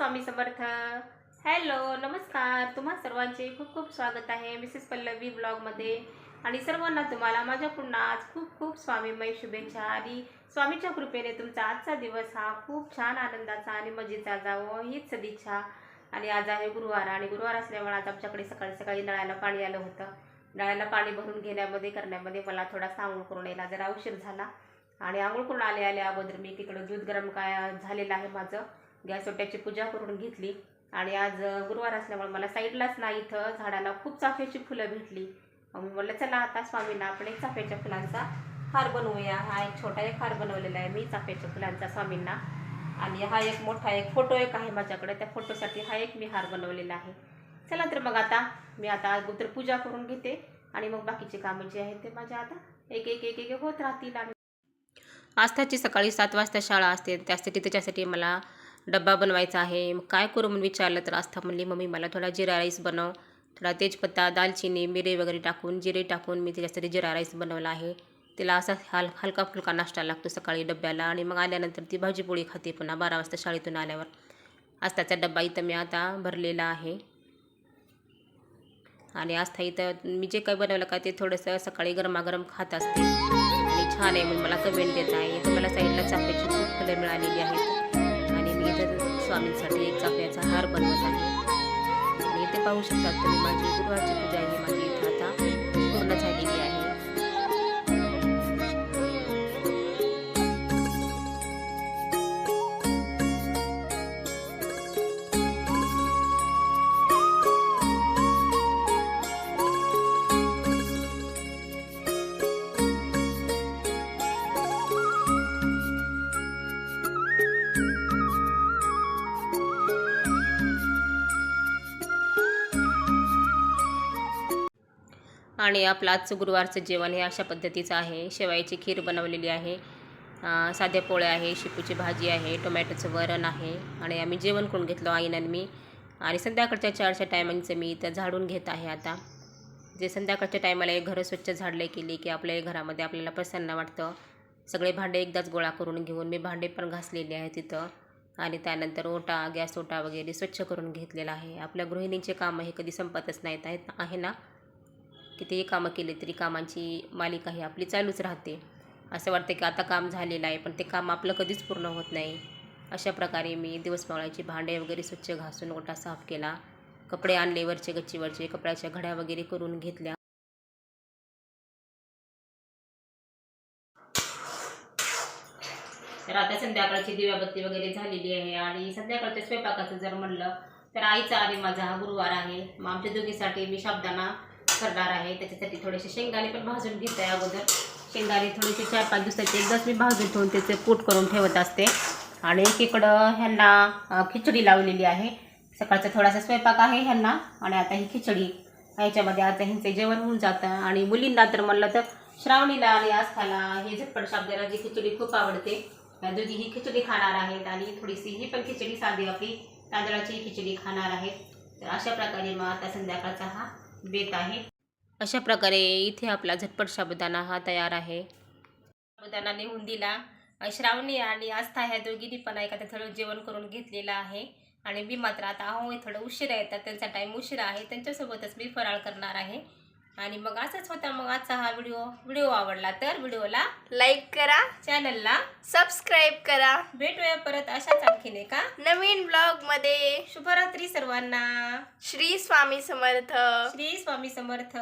Swami Samarth. Hello नमस्कार. तुम्हा सर्वांचे खूप खूप स्वागत आहे मिसेस पल्लवी ब्लॉगमध्ये. आणि सर्वांना तुम्हाला माझ्याकडून आज खूप खूप स्वामीमय शुभेच्छा. आणि स्वामीच्या कृपेने तुमचा आजचा दिवस हा खूप छान आनंदाचा आणि मजेचा जावं हीच सदिच्छा. आणि आज आहे गुरुवार आणि गुरुवार असल्यामुळे आज आमच्याकडे सकाळी सकाळी नळाला पाणी आलं होतं. नळाला पाणी भरून घेण्यामध्ये करण्यामध्ये मला थोडासा आंघोळ करून यायला जरा उशीर झाला. आणि आंघोळ करून आले आले अगोदर मी तिकडं दूध गरम काय झालेलं आहे माझं. गॅसवट्याची पूजा करून घेतली. आणि आज गुरुवार असल्यामुळे मला साईडलाच ना इथं. झाडाला खूप चाफ्याची फुलं भेटली. मग मी म्हटलं चला आता स्वामींना आपण एक चाफ्याच्या फुलांचा हार बनवूया. हा एक छोटा एक हार बनवलेला आहे मी चाफ्याच्या फुलांचा स्वामींना. आणि हा एक मोठा एक फोटो एक आहे माझ्याकडे. त्या फोटोसाठी हा एक मी हार बनवलेला आहे. चला तर मग आता मी आता अगोदर पूजा करून घेते. आणि मग बाकीचे कामं जे आहेत ते माझ्या आता एक एक एक एक होत राहतील. आणि आस्थाची सकाळी सात वाजता शाळा असते. त्यासाठी त्याच्यासाठी मला डब्बा बनवायचा आहे. मग काय करू म्हणून विचारलं तर आस्था म्हणली मम्मी मला थोडा जिरा राईस बनव. थोडा तेजपत्ता दालचिनी मिरे वगैरे टाकून जिरे टाकून मी त्याच्यासाठी जिरा राईस बनवला आहे. तिला असा हल हलका फुलका नाश्ता लागतो सकाळी डब्याला आणि मग आल्यानंतर ती भाजीपोळी खाते पुन्हा बारा वाजता शाळेतून आल्यावर. आस्थाचा डब्बा इथं मी आता भरलेला आहे. आणि आस्था इथं मी जे काही बनवलं का ते थोडंसं सकाळी गरमागरम खात असते. आणि छान आहे म्हणून मला कमेंट देत आहे. इथं मला साईडला चाफ्याची खूप फुलं मिळालेली आहेत. स्वामींसाठी एक चाफ्याचा हार बनवत आहे. आणि इथे पाहू शकतात तुम्ही माझी गुरुवारची पूजा ही माझी आता पूर्ण झालेली आहे. आणि आपलं आजचं गुरुवारचं जेवण हे अशा पद्धतीचं आहे. शेवायची खीर बनवलेली आहे. साध्या पोळ्या आहे शेपूची भाजी आहे टोमॅटोचं वरण आहे आणि आम्ही जेवण करून घेतलं आईन आणि मी. आणि संध्याकाळच्या चारच्या टायमिंगचं मी इथं झाडून घेत आहे आता. जे संध्याकाळच्या टायमाला एक घरं स्वच्छ झाडले केली की आपल्या घरामध्ये आपल्याला प्रसन्न वाटतं. सगळे भांडे एकदाच गोळा करून घेऊन मी भांडे पण घासलेले आहेत तिथं आणि त्यानंतर ओटा गॅस ओटा वगैरे स्वच्छ करून घेतलेला आहे. आपल्या गृहिणींचे कामं हे कधी संपतच नाहीत आहेत आहे ना? कितीही कामं केले तरी कामांची मालिका ही आपली चालूच राहते. असं वाटतं की आता काम झालेलं आहे पण ते काम आपलं कधीच पूर्ण होत नाही. अशा प्रकारे मी दिवसमावळ्याची भांडे वगैरे स्वच्छ घासून ओटा साफ केला. कपडे आणले वरचे गच्चीवरचे कपड्याच्या घड्या वगैरे करून घेतल्या. तर आता संध्याकाळची दिव्याबत्ती वगैरे झालेली आहे आणि संध्याकाळच्या स्वयंपाकाचं जर म्हणलं तर आईचा आणि माझा हा गुरुवार आहे. मग आमच्या दोघीसाठी मी शाबदाना करणार आहे. त्याच्यासाठी थोडेसे शेंगदाणे पण भाजून घेत आहे अगोदर. शेंगदाणे थोडेसे चार पाच दिवसाचे एकदाच मी भाजून ठेवून त्याचे कूट करून ठेवत असते. आणि एकीकडं ह्यांना खिचडी लावलेली आहे. सकाळचा थोडासा स्वयंपाक आहे ह्यांना. आणि आता ही खिचडी. ह्याच्यामध्ये आता ह्यांचे जेवण होऊन जातं. आणि मुलींना तर म्हणलं तर श्रावणीला आणि आस्थाला हे झटपट शाबदानाची खिचडी खूप आवडते. दुधी ही खिचडी खाणार आहेत आणि थोडीशी ही पण खिचडी साधी आपली तांदळाची खिचडी खाणार आहेत. तर अशा प्रकारे मग आता संध्याकाळचा हा देत आहे. अशा प्रकारे इथे आपला झटपट साबुदाणा हा तयार आहे. साबुदाणा लिहून दिला. श्रावणी आणि आस्था ह्या दोघींनी पण एखादं थोडं जेवण करून घेतलेलं आहे. आणि मी मात्र आता अहो थोडं उशिरा येतात. त्यांचा टाईम उशिरा आहे. त्यांच्यासोबतच मी फराळ करणार आहे. आणि मग असंच होता मग आजचा हा व्हिडिओ. व्हिडिओ आवडला तर व्हिडिओला लाईक करा चॅनलला सबस्क्राईब करा. भेटूया परत अशाच आणखीन एका नवीन ब्लॉगमध्ये शुभरात्री सर्वांना. श्री स्वामी समर्थ. श्री स्वामी समर्थ.